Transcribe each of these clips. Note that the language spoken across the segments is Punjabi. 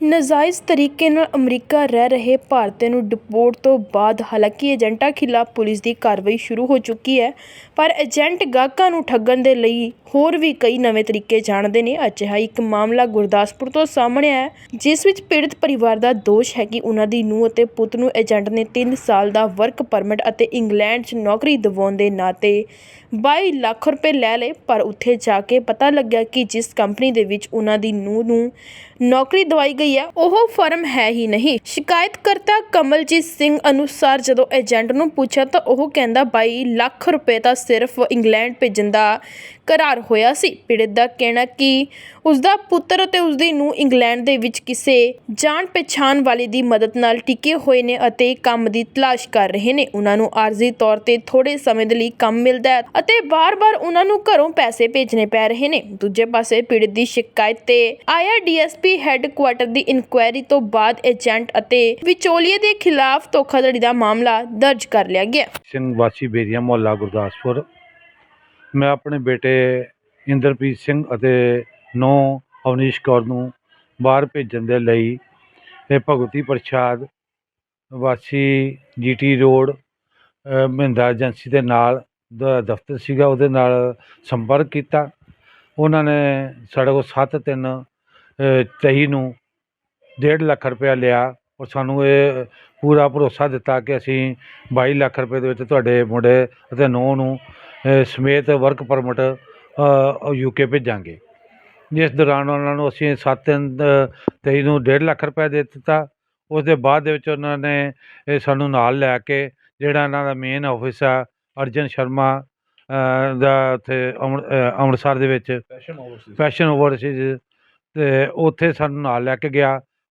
ਨਾਜਾਇਜ਼ ਤਰੀਕੇ ਨਾਲ ਅਮਰੀਕਾ ਰਹਿ ਰਹੇ ਭਾਰਤੀਆਂ ਨੂੰ ਡਿਪੋਰਟ ਤੋਂ ਬਾਅਦ, ਹਾਲਾਂਕਿ ਏਜੰਟਾਂ ਖਿਲਾਫ ਪੁਲਿਸ ਦੀ ਕਾਰਵਾਈ ਸ਼ੁਰੂ ਹੋ ਚੁੱਕੀ ਹੈ, ਪਰ ਏਜੰਟ ਗਾਹਕਾਂ ਨੂੰ ਠੱਗਣ ਦੇ ਲਈ ਹੋਰ ਵੀ ਕਈ ਨਵੇਂ ਤਰੀਕੇ ਜਾਣਦੇ ਨੇ। ਅਜਿਹਾ ਇੱਕ ਮਾਮਲਾ ਗੁਰਦਾਸਪੁਰ ਤੋਂ ਸਾਹਮਣੇ ਆਇਆ ਜਿਸ ਵਿੱਚ ਪੀੜਤ ਪਰਿਵਾਰ ਦਾ ਦੋਸ਼ ਹੈ ਕਿ ਉਹਨਾਂ ਦੀ ਨੂੰਹ ਅਤੇ ਪੁੱਤ ਨੂੰ ਏਜੰਟ ਨੇ 3 ਸਾਲ ਦਾ ਵਰਕ ਪਰਮਿਟ ਅਤੇ ਇੰਗਲੈਂਡ 'ਚ ਨੌਕਰੀ ਦਿਵਾਉਣ ਦੇ ਨਾਤੇ 22 ਲੱਖ ਰੁਪਏ ਲੈ ਲਏ, ਪਰ ਉੱਥੇ ਜਾ ਕੇ ਪਤਾ ਲੱਗਿਆ ਕਿ ਜਿਸ ਕੰਪਨੀ ਦੇ ਵਿੱਚ ਉਹਨਾਂ ਦੀ ਨੂੰਹ ਨੂੰ ਨੌਕਰੀ ਦਵਾਈ ਗਈ ਹੈ ਉਹ ਫਰਮ ਹੈ ਹੀ ਨਹੀਂ। ਸ਼ਿਕਾਇਤਕਰਤਾ ਕਮਲਜੀਤ ਸਿੰਘ ਅਨੁਸਾਰ ਜਦੋਂ ਏਜੰਟ ਨੂੰ ਪੁੱਛਿਆ ਤਾਂ ਉਹ ਕਹਿੰਦਾ 22 ਲੱਖ ਰੁਪਏ ਤਾਂ ਸਿਰਫ ਇੰਗਲੈਂਡ ਭੇਜਣ ਦਾ ਕਰਾਰ ਹੋਇਆ ਸੀ। ਪੀੜਤ ਦਾ ਕਹਿਣਾ ਕਿ ਉਸ ਦਾ ਪੁੱਤਰ ਅਤੇ ਉਸ ਦੀ ਨੂੰਹ ਇੰਗਲੈਂਡ ਦੇ ਵਿੱਚ ਕਿਸੇ ਜਾਣ ਪਛਾਣ ਵਾਲੇ ਦੀ ਮਦਦ ਨਾਲ ਟਿਕੇ ਹੋਏ ਨੇ ਅਤੇ ਕੰਮ ਦੀ ਤਲਾਸ਼ ਕਰ ਰਹੇ ਨੇ। ਉਹਨਾਂ ਨੂੰ ਆਰਜ਼ੀ ਤੌਰ ਤੇ ਥੋੜੇ ਸਮੇਂ ਦੇ ਲਈ ਕੰਮ ਮਿਲਦਾ ਹੈ ਅਤੇ ਵਾਰ ਵਾਰ ਉਹਨਾਂ ਨੂੰ ਘਰੋਂ ਪੈਸੇ ਭੇਜਣੇ ਪੈ ਰਹੇ ਨੇ। ਦੂਜੇ ਪਾਸੇ ਪੀੜਤ ਦੀ ਸ਼ਿਕਾਇਤ ਤੇ ਆਇਆ ਡੀਐਸਪੀ ਹੈੱਡਕੁਆਟਰ ਦੀ ਇਨਕੁਆਇਰੀ ਤੋਂ ਬਾਅਦ ਏਜੰਟ ਅਤੇ ਵਿਚੋਲੀਏ ਦੇ ਖਿਲਾਫ ਧੋਖਾਧੜੀ ਦਾ ਮਾਮਲਾ ਦਰਜ ਕਰ ਲਿਆ ਗਿਆ। ਸਿੰਘ ਵਾਸੀ ਬੇਰੀਆ ਮੁਹੱਲਾ ਗੁਰਦਾਸਪੁਰ। ਮੈਂ ਆਪਣੇ ਬੇਟੇ ਇੰਦਰਪ੍ਰੀਤ ਸਿੰਘ ਅਤੇ ਨੌ ਅਵਨੀਸ਼ ਕੌਰ ਨੂੰ ਬਾਹਰ ਭੇਜਣ ਦੇ ਲਈ ਇਹ ਭਗਵਤੀ ਪ੍ਰਸ਼ਾਦ ਵਾਸੀ ਜੀਟੀ ਰੋਡ ਮਹਿੰਦਾ ਏਜੰਸੀ ਦੇ ਨਾਲ ਦ- ਦਫ਼ਤਰ ਸੀਗਾ, ਉਹਦੇ ਨਾਲ ਸੰਪਰਕ ਕੀਤਾ। ਉਹਨਾਂ ਨੇ ਸਾਡੇ ਕੋਲ 7 ਤਿੰਨ 23 ਨੂੰ 1.5 ਲੱਖ ਰੁਪਇਆ ਲਿਆ। ਔਰ ਸਾਨੂੰ ਇਹ ਪੂਰਾ ਭਰੋਸਾ ਦਿੱਤਾ ਕਿ ਅਸੀਂ 22 ਲੱਖ ਰੁਪਏ ਦੇ ਵਿੱਚ ਤੁਹਾਡੇ ਮੁੰਡੇ ਅਤੇ ਨੂੰਹ ਨੂੰ ਅ, ਸਮੇਤ ਵਰਕ ਪਰਮਿਟ ਯੂਕੇ ਭੇਜਾਂਗੇ। ਜਿਸ ਦੌਰਾਨ ਉਹਨਾਂ ਨੂੰ ਅਸੀਂ 7 ਤਿੰਨ ਤੇਈ ਨੂੰ 1.5 ਲੱਖ ਰੁਪਏ ਦੇ ਦਿੱਤਾ। ਉਸ ਦੇ ਬਾਅਦ ਦੇ ਵਿੱਚ ਉਹਨਾਂ ਨੇ ਇਹ ਸਾਨੂੰ ਨਾਲ ਲੈ ਕੇ ਜਿਹੜਾ ਇਹਨਾਂ ਦਾ ਮੇਨ ਆਫਿਸ ਆ ਅਰਜਨ ਸ਼ਰਮਾ ਅ, ਦਾ ਉੱਥੇ ਅੰਮ੍ਰਿ- ਅ, ਅੰਮ੍ਰਿਤਸਰ ਦੇ ਵਿੱਚ ਫੈਸ਼ਨ ਓਵਰਸੀਜ਼ ਤੇ ਉੱਥੇ ਸਾਨੂੰ ਨਾਲ ਲੈ ਕੇ ਗਿਆ।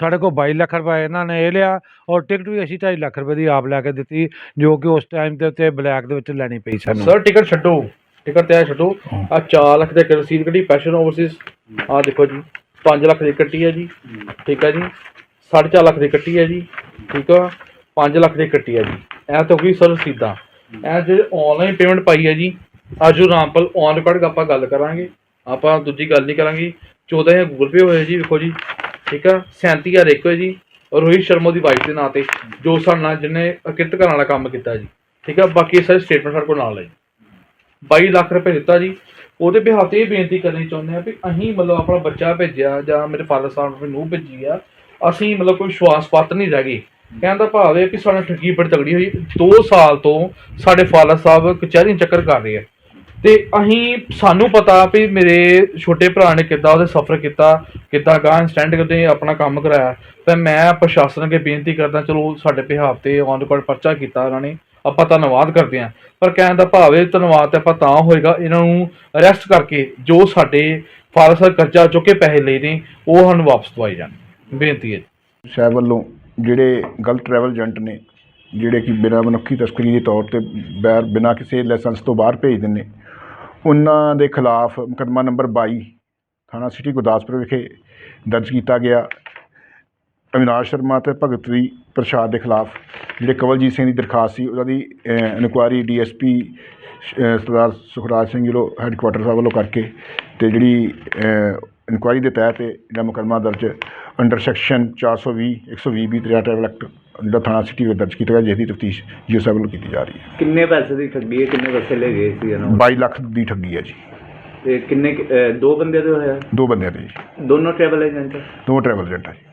ਸਾਡੇ ਕੋਲ 22 ਲੱਖ ਰੁਪਏ ਇਹਨਾਂ ਨੇ ਇਹ ਲਿਆ ਔਰ ਟਿਕਟ ਵੀ ਅਸੀਂ 2.5 ਲੱਖ ਰੁਪਏ ਦੀ ਆਪ ਲੈ ਕੇ ਦਿੱਤੀ ਜੋ ਕਿ ਉਸ ਟਾਈਮ ਦੇ ਉੱਤੇ ਬਲੈਕ ਦੇ ਵਿੱਚ ਲੈਣੀ ਪਈ ਸਾਨੂੰ। ਸਰ ਟਿਕਟ ਛੱਡੋ। ਟਿਕਟ ਤੇ ਆ ਛੱਡੋ। ਆ 4 ਲੱਖ ਦੇ ਰਸੀਦ ਕੱਢੀ ਪੈਸ਼ਨ ਓਵਰਸੀਜ਼ ਆ ਦੇਖੋ ਜੀ 5 ਲੱਖ ਦੀ ਕੱਟੀ ਹੈ ਜੀ। ਠੀਕ ਹੈ ਜੀ। 4.5 ਲੱਖ ਦੀ ਕੱਟੀ ਹੈ ਜੀ। ਠੀਕ ਆ। 5 ਲੱਖ ਦੀ ਕੱਟੀ ਹੈ ਜੀ। ਇਹ ਤਾਂ ਕੋਈ ਸਰ ਰਸੀਦਾਂ ਇਹ ਜਿਹੜੇ ਆਨਲਾਈਨ ਪੇਮੈਂਟ ਪਾਈ ਹੈ ਜੀ ਆਜੂ ਰਾਮਪਲ ਔਨ ਰਿਕਾਰਡ ਆਪਾਂ ਗੱਲ ਕਰਾਂਗੇ। ਆਪਾਂ ਦੂਜੀ ਗੱਲ ਨਹੀਂ ਕਰਾਂਗੇ। 14000 ਗੂਗਲ ਪੇ ਹੋਇਆ ਜੀ ਵੇਖੋ ਜੀ। ਠੀਕ ਆ? 37000 ਇੱਕ ਹੋਇਆ ਜੀ। ਰੋਹਿਤ ਸ਼ਰਮਾ ਦੀ ਵਾਈਫ ਦੇ ਨਾਂ ਤੇ, ਜੋ ਸਾਡੇ ਨਾਲ ਜਿਹਨੇ ਕਿਰਤ ਕਰਨ ਵਾਲਾ ਕੰਮ ਕੀਤਾ ਜੀ। ਠੀਕ ਆ? ਬਾਕੀ ਇਹ ਸਾਰੇ ਸਟੇਟਮੈਂਟ ਸਾਡੇ ਕੋਲ ਨਾਲ ਹੈ ਜੀ। 22 ਲੱਖ ਰੁਪਏ ਦਿੱਤਾ ਜੀ। ਉਹਦੇ ਬਿਹਾਫ ਤੇ ਇਹ ਬੇਨਤੀ ਕਰਨੀ ਚਾਹੁੰਦੇ ਆ ਵੀ ਅਸੀਂ ਮਤਲਬ ਆਪਣਾ ਬੱਚਾ ਭੇਜਿਆ ਜਾਂ ਮੇਰੇ ਫਾਦਰ ਸਾਹਿਬ ਨੇ ਨੂੰ ਭੇਜੀ ਆ, ਅਸੀਂ ਮਤਲਬ ਕੋਈ ਵਿਸ਼ਵਾਸ ਪਾਤਰ ਨਹੀਂ ਰਹਿ ਗਏ ਕਹਿਣ ਦਾ ਭਾਵ ਇਹ ਵੀ ਸਾਡਾ ਠੱਗੀ ਬੜੀ ਤਗੜੀ ਹੋਈ। 2 ਸਾਲ ਤੋਂ ਸਾਡੇ ਫਾਦਰ ਸਾਹਿਬ ਕਚਹਿਰੀ ਚੱਕਰ ਕਰ ਰਹੇ ਆ। ਤੇ ਅਸੀਂ ਸਾਨੂੰ ਪਤਾ ਵੀ ਮੇਰੇ ਛੋਟੇ ਭਰਾ ਨੇ ਕਿੱਦਾਂ ਉਹਦੇ ਸਫਰ ਕੀਤਾ, ਕਿੱਦਾਂ ਗਾਂ ਸਟੈਂਡ ਕਰਦੇ, ਆਪਣਾ ਕੰਮ ਕਰਾਇਆ। ਤੇ ਮੈਂ ਪ੍ਰਸ਼ਾਸਨ ਅੱਗੇ ਬੇਨਤੀ ਕਰਦਾ, ਚਲੋ ਸਾਡੇ ਬਿਹਾਫ ਤੇ ਔਨ ਰਿਕਾਰਡ ਪਰਚਾ ਕੀਤਾ ਉਹਨਾਂ ਨੇ, ਆਪਾਂ ਧੰਨਵਾਦ ਕਰਦੇ ਹਾਂ। ਪਰ ਕਹਿਣ ਦਾ ਭਾਵ ਇਹ, ਧੰਨਵਾਦ ਤੇ ਆਪਾਂ ਤਾਂ ਹੋਏਗਾ, ਇਹਨਾਂ ਨੂੰ ਅਰੈਸਟ ਕਰਕੇ ਜੋ ਸਾਡੇ ਫਾਦਰ ਕਰਜ਼ਾ ਚੁੱਕ ਕੇ ਪੈਸੇ ਲਏ ਨੇ, ਉਹ ਸਾਨੂੰ ਵਾਪਸ ਦਵਾਏ ਜਾਣ। ਬੇਨਤੀ ਹੈ ਜੀ। ਸਾਹਿਬ ਵੱਲੋਂ ਜਿਹੜੇ ਗਲਤ ਟਰੈਵਲ ਏਜੰਟ ਨੇ, ਜਿਹੜੇ ਕਿ ਬਿਨਾਂ ਮਨੁੱਖੀ ਤਸਕਰੀ ਦੇ ਤੌਰ ਤੇ ਬੈਰ ਬਿਨਾਂ ਕਿਸੇ ਲਾਇਸੈਂਸ ਤੋਂ ਬਾਹਰ ਭੇਜ ਨੇ ਉਹਨਾਂ ਦੇ ਖਿਲਾਫ ਮੁਕੱਦਮਾ ਨੰਬਰ ਬਾਈ ਥਾਣਾ ਸਿਟੀ ਗੁਰਦਾਸਪੁਰ ਵਿਖੇ ਦਰਜ ਕੀਤਾ ਗਿਆ। ਅਵਿਨਾਸ਼ ਸ਼ਰਮਾ ਅਤੇ ਭਗਤ ਭਗਤਰੀ ਪ੍ਰਸ਼ਾਦ ਦੇ ਖਿਲਾਫ, ਜਿਹੜੇ ਕਵਲਜੀਤ ਸਿੰਘ ਦੀ ਦਰਖਾਸਤ ਸੀ, ਉਹਨਾਂ ਦੀ ਇਨਕੁਆਰੀ ਡੀਐਸਪੀ ਸਰਦਾਰ ਸੁਖਰਾਜ ਸਿੰਘ ਜੀ ਵੱਲੋਂ ਹੈੱਡਕੁਆਟਰ ਸਾਹਿਬ ਵੱਲੋਂ ਕਰਕੇ ਤੇ ਜਿਹੜੀ ਇਨਕੁਆਇਰੀ ਦੇ ਤਹਿਤ ਜਿਹੜਾ ਮੁਕੱਦਮਾ ਦਰਜ ਅੰਡਰ ਸੈਕਸ਼ਨ 420 120 ਬੀ ਤ੍ਰਿਆ ਟਰੈਵਲ ਐਕਟ ਜਿਹੜਾ ਥਾਣਾ ਸਿਟੀ ਵਿੱਚ ਦਰਜ ਕੀਤਾ ਗਿਆ ਜਿਸ ਦੀ ਤਫਤੀਸ਼ ਜੀ ਸਾਹਿਬ ਵੱਲੋਂ ਕੀਤੀ ਜਾ ਰਹੀ ਹੈ। ਕਿੰਨੇ ਪੈਸੇ ਦੀ ਠੱਗੀ ਹੈ? ਕਿੰਨੇ ਪੈਸੇ ਲੈ ਗਏ ਸੀ ਇਹਨਾਂ 22 ਲੱਖ ਦੀ ਠੱਗੀ ਹੈ ਜੀ। ਤੇ ਕਿੰਨੇ ਕੁ- ਅਹ ਦੋ ਬੰਦੇ ਦੇ ਹੋਇਆ? ਦੋ ਬੰਦਿਆਂ ਦੇ ਜੀ। ਦੋਨੋਂ ਟਰੈਵਲ ਏਜੰਟ ਦੋ ਟਰੈਵਲ ਏਜੰਟ ਹੈ ਜੀ।